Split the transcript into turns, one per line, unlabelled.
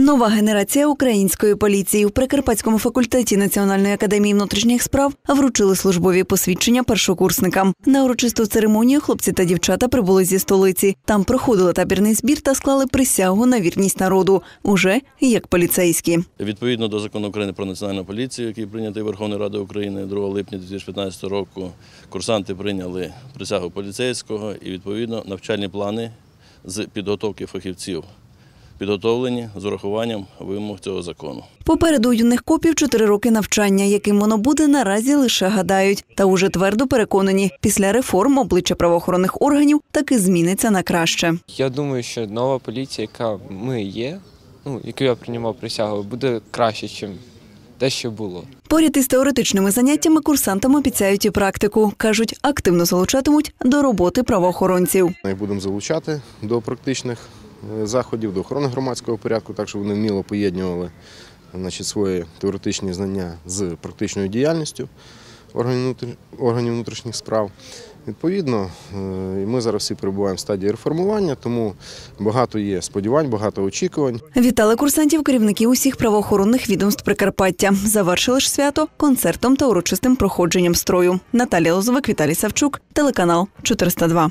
Нова генерація української поліції у Прикарпатському факультеті Національної академії внутрішніх справ вручили службові посвідчення першокурсникам. На урочисту церемонію хлопці та дівчата прибули зі столиці. Там проходили табірний збір та склали присягу на вірність народу, уже як поліцейські.
Відповідно до закону України про національну поліцію, який прийнятий Верховною Радою України 2 липня 2015 року, курсанти прийняли присягу поліцейського і відповідно навчальні плани з підготовки фахівців підготовлені з урахуванням вимог цього закону.
Попереду у юних копів чотири роки навчання, яким воно буде наразі лише гадають, та уже твердо переконані, після реформ обличчя правоохоронних органів таки зміниться на краще.
Я думаю, що нова поліція, яка ми є, ну яку я приймав присягу, буде краще, ніж те, що було.
Поряд із теоретичними заняттями курсантам обіцяють і практику. кажуть, активно залучатимуть до роботи правоохоронців.
Ми будемо залучати до практичних заходів, до охорони громадського порядку, так щоб вони вміло поєднували значить, свої теоретичні знання з практичною діяльністю органів органів внутрішніх справ. Відповідно, е, ми зараз всі перебуваємо в стадії реформування, тому багато є сподівань, багато очікувань.
Вітали курсантів керівники усіх правоохоронних відомств Прикарпаття. Завершили ж свято концертом та урочистим проходженням строю. Наталія Лозовик, Віталій Савчук, телеканал 402.